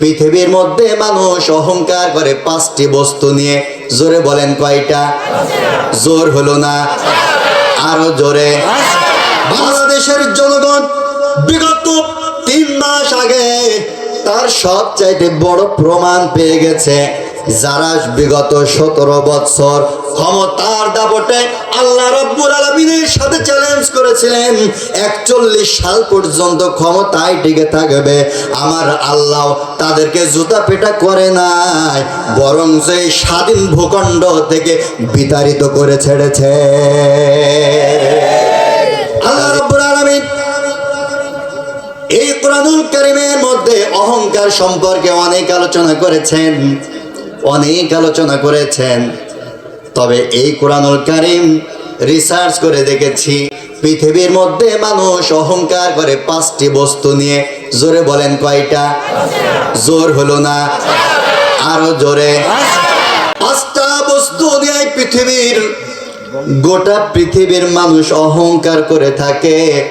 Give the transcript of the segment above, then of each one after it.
পৃথিবীর মধ্যে মানুষ অহংকার করে পাঁচটি বস্তু নিয়ে। জোরে বলেন কয়টা? জোর হলো না। আরও জোরে। বাংলাদেশের জনগণ বিগত তিন মাস আগে তার সবচাইতে বড় প্রমাণ পেয়ে গেছে। যারা বিগত সতেরো বৎসর ক্ষমতার দাপটে আল্লাহ রব্বুল আলমিনের সাথে চ্যালেঞ্জ করেছিলেন, একচল্লিশ সাল পর্যন্ত ক্ষমতায় টিকে থাকবে। আমার আল্লাহ তাদেরকে জুতা পেটা করে নাই, বরং সেই স্বাধীন ভূখণ্ড থেকে বিতাড়িত করে ছেড়েছে। আল্লাহ রব্বুল আলামিন এই কোরআনুল কারিমের মধ্যে অহংকার সম্পর্কে অনেক আলোচনা করেছেন। অনেক আলোচনা করেছেন। তবে এই কোরআনুল কারিম রিসার্চ করে দেখেছি, পৃথিবীর মধ্যে মানুষ অহংকার করে পাঁচটি বস্তু নিয়ে। জোরে বলেন কয়টা? জোর হলো না। আরও জোরে। পাঁচটা বস্তু নিয়ে পৃথিবীর, গোটা পৃথিবীর মানুষ অহংকার করে থাকে।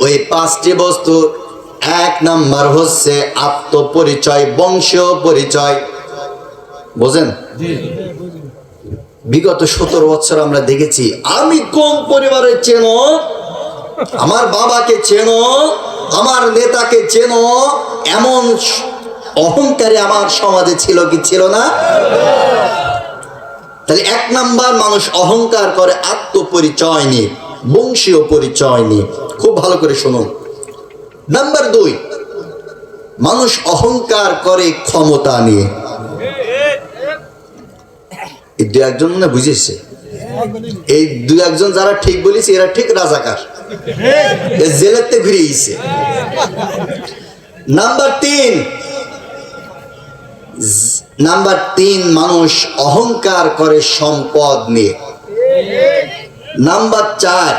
ওই পাঁচটি বস্তু এক নাম্বার হচ্ছে আত্মপরিচয়, বংশীয় পরিচয়। বোঝেন? বিগত সতেরো বছর আমরা দেখেছি আমি কোন পরিবারের চেনো আমার বাবাকে চেনো আমার নেতাকে চেনো এমন অহংকারে আমার সমাজে ছিল কি ছিল না? তাহলে এক নাম্বার মানুষ অহংকার করে আত্মপরিচয় নিয়ে বংশীয় পরিচয় নিয়ে। খুব ভালো করে শুনুন। নাম্বার দুই মানুষ অহংকার করে ক্ষমতা নিয়ে। এই দু একজন না বুঝেছে। এই দু একজন যারা ঠিক বলেছে, এরা ঠিক রাজাকার। জেলেতে ঘুরে গেছে নাম্বার তিন নাম্বার তিন, মানুষ অহংকার করে সম্পদ নিয়ে। নাম্বার চার,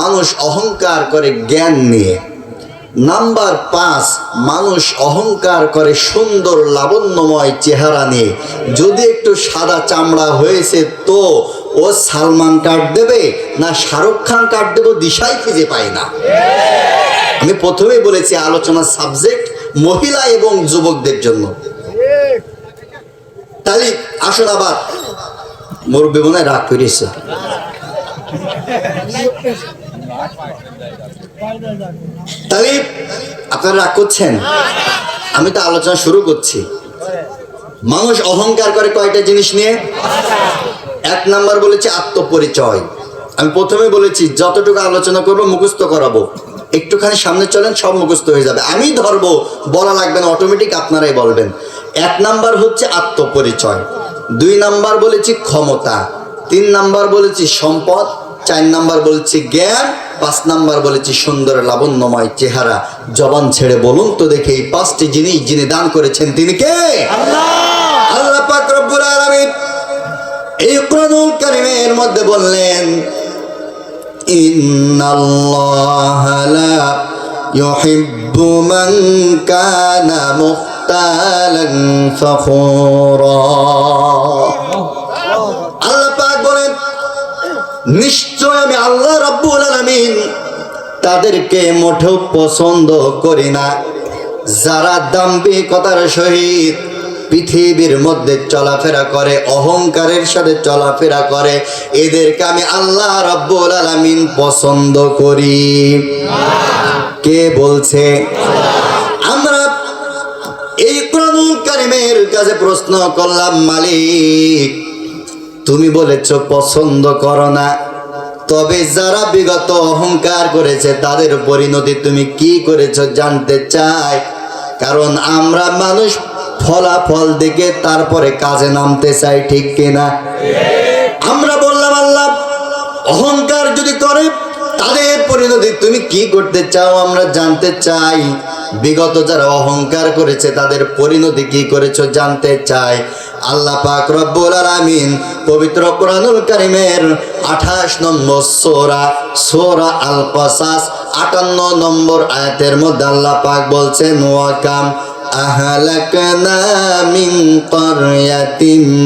মানুষ অহংকার করে জ্ঞান নিয়ে। নাম্বার পাঁচ, মানুষ অহংকার করে সুন্দর লাবণ্যময় চেহারা নিয়ে। যদি একটু সাদা চামড়া হয়েছে তো ও সালমান কাট দেবে না শাহরুখ খান কাট দেবো দিশাই খুঁজে পায় না। আমি প্রথমেই বলেছি আলোচনার সাবজেক্ট মহিলা এবং যুবকদের জন্য। তাহলে আসুন আবার। মুরব্বী মনে হয় রাগ করেছে তাহলে আপনারা রাগ করছেন? আমি তো আলোচনা শুরু করছি। মানুষ অহংকার করে কয়টা জিনিস নিয়ে? এক নাম্বার বলেছি আত্মপরিচয়। আমি প্রথমে বলেছি, যতটুকু আলোচনা করব, মুখস্থ করাবো। একটুখানি সামনে চলেন, সব মুখস্থ হয়ে যাবে। আমি ধরবো, বলা লাগবে না অটোমেটিক আপনারাই বলবেন। এক নাম্বার হচ্ছে আত্মপরিচয়। দুই নাম্বার বলেছি ক্ষমতা। তিন নাম্বার বলেছি সম্পদ। চার নাম্বার বলেছি জ্ঞান পাঁচ নাম্বার বলেছি সুন্দর লাবণ্যময় চেহারা। জবান ছেড়ে বলুন তো দেখে এই পাঁচটি জিনিস যিনি দান করেছেন তিনি কে? আল্লাহ! পাক রব্বুল আলামিন এই কোরআনুল কারিমের মধ্যে বললেন ইন্নাল্লাহা লা ইউহিব্বু মান কানা মুখতালান ফখুরা। নিশ্চয় আমি আল্লাহ রাব্বুল আলামিন তাদেরকে মোটেও পছন্দ করি না। যারা দাম্ভিকতার সহিত পৃথিবীর মধ্যে চলাফেরা করে, অহংকারের সাথে চলাফেরা করে, এদেরকে আমি আল্লাহ রাব্বুল আলামিন পছন্দ করি। কে বলছে? আমরা এই কোরআনুল কারিমের কাছে প্রশ্ন করলাম, মালিক তুমি বলেছ, পছন্দ করো না। তবে যারা বিগত অহংকার করেছে, তাদের পরিণতি তুমি কি করেছ জানতে চাই। কারণ আমরা মানুষ ফলাফল দেখে তারপরে কাজে নামতে চাই, ঠিক কিনা? আমরা বললাম, আল্লাহ, অহংকার যদি করে, তাদের পরিণতি তুমি কি করতে চাও আমরা জানতে চাই। বিগত যারা অহংকার করেছে, তাদের পরিণতি কি করেছ জানতে চাই। আল্লাহ পাক রব্বুল আলামিন পবিত্র কোরআনুল কারিমের আঠাশ নম্বর সোরা সোরা আল কসাস আটান্ন নম্বর আয়াতের মধ্যে আল্লাহ পাক বলছেন ওয়াকাম أهلكنا من قرية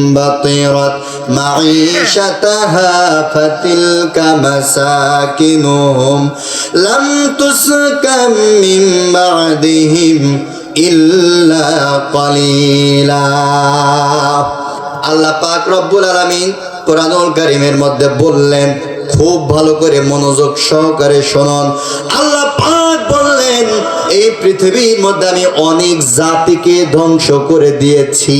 بطرت معيشتها فتلك مساكنهم لم تسكن من بعدهم ইল্লা আল্লাহ পাক রব্বুল আলামিন কোরআনুল কারীমের মধ্যে বললেন, খুব ভালো করে মনোযোগ সহকারে শুনুন। আল্লাহ পাক বললেন, এই পৃথিবীর মধ্যে আমি অনেক জাতিকে ধ্বংস করে দিয়েছি,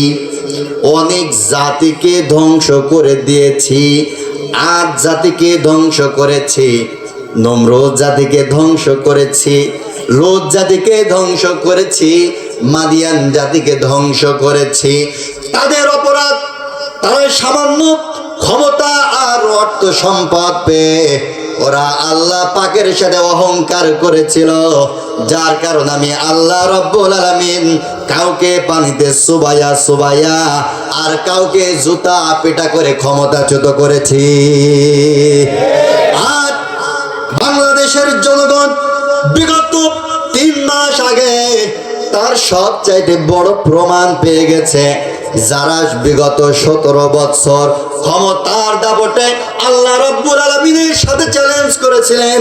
অনেক জাতিকে ধ্বংস করে দিয়েছি, আজ জাতিকে ধ্বংস করেছি, নম্রদ জাতিকে ধ্বংস করেছি লোদ জাতিকে ধ্বংস করেছি, মাদিয়ান জাতিকে ধ্বংস করেছি। তাদের অপরাধ তারা সামান্য ক্ষমতা আর অর্থ সম্পদ পেয়ে ওরা আল্লাহ পাকের সাথে অহংকার করেছিল, যার কারণ আমি আল্লাহ রব্বুল আলামিন কাউকে পানিতে সুবাইয়া সুবাইয়া আর কাউকে জুতা পেটা করে ক্ষমতাচ্যুত করেছি। আর বাংলাদেশের জনগণ বিগত তার সব চাইতে বড় প্রমাণ পেয়ে গেছে যারা বিগত সতেরো বছর ক্ষমতার দাপটে আল্লাহ রব্বুল আলমিনের সাথে চ্যালেঞ্জ করেছিলেন।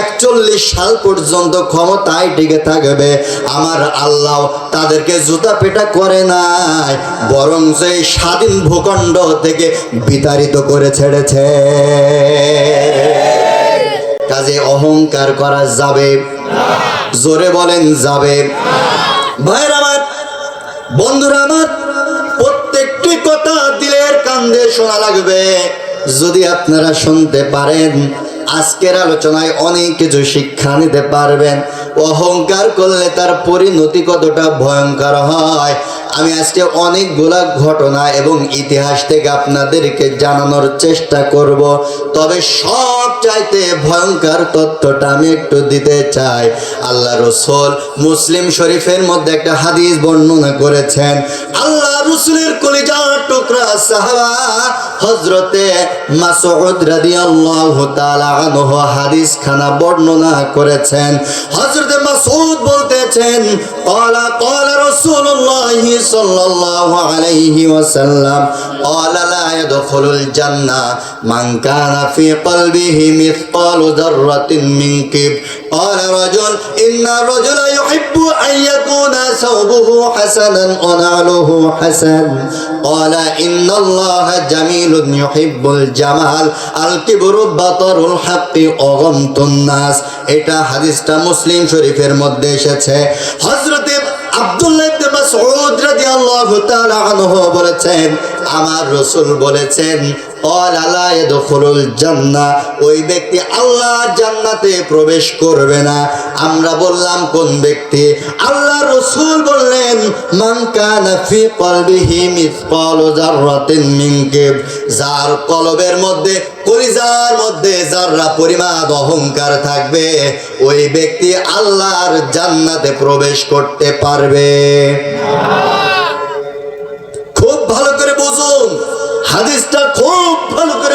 একচল্লিশ সাল পর্যন্ত ক্ষমতায় টিকে থাকবে। আমার আল্লাহ তাদেরকে জুতা পেটা করে নাই, বরং সেই স্বাধীন ভূখণ্ড থেকে বিতাড়িত করে ছেড়েছে। কাজে অহংকার করা যাবে জোরে বলেন, যাবে ভাইয়ের আমার, বন্ধুরা আমার, প্রত্যেকটি কথা দিলের কান্দে শোনা লাগবে। যদি আপনারা শুনতে পারেন, আজকের আলোচনায় অনেক কিছু শিক্ষা নিতে পারবেন। অহংকার করলে তার পরিণতি কতটা ভয়ঙ্কর হয় আমি আজকে অনেক অনেকগুলা ঘটনা এবং ইতিহাস থেকে আপনাদেরকে জানানোর চেষ্টা করব। তবে সব চাইতে ভয়ঙ্কর তথ্যটা আমি একটু দিতে চাই। আল্লাহ রসুল মুসলিম শরীফের মধ্যে একটা হাদিস বর্ণনা করেছেন, আল্লাহ রসুলের কলিজার টুকরা সাহাবা হজরতে মাসউদ রাদিয়াল্লাহু তাআলা হাদিস খানা বর্ণনা করেছেন। হজরতে মাসউদ বলতেছেন قال قال رسول الله صلى الله عليه وسلم قال لا يدخل الجنة من كان في قلبه مثقال ذرة من كبر قال رجل إن الرجل يحب أن يكون ثوبه حسنا ونعله حسن قال إن الله جميل يحب الجمال الكبر بطر الحق وغمط الناس এটা হাদিসটা মুসলিম শরীফের মধ্যে এসেছে হযরতে আব্দুল্লাহ ইবনে মাসউদ রাদিয়াল্লাহু তাআলা আনহু বলেছেন আমার রসুল বলেছেন জান্নাহ ওই ব্যক্তি আল্লাহ জান্নাতে প্রবেশ করবে না। আমরা বললাম, কোন ব্যক্তি? আল্লাহ রাসূল বললেন যার কলবের মধ্যে, কলিজার মধ্যে যাররা পরিমাণ অহংকার থাকবে, ওই ব্যক্তি আল্লাহর জান্নাতে প্রবেশ করতে পারবে।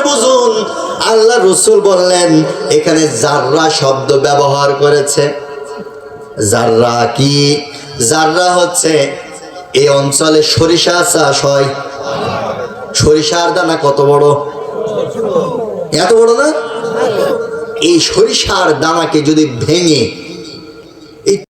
বুঝুন। আল্লাহ রসুল বললেন, এখানে জাররা শব্দ ব্যবহার করেছে। জাররা কি? জাররা হচ্ছে, এই অঞ্চলে সরিষা চাষ হয়। সরিষার দানা কত বড়? এত বড় না? এই সরিষার দানাকে যদি ভেঙে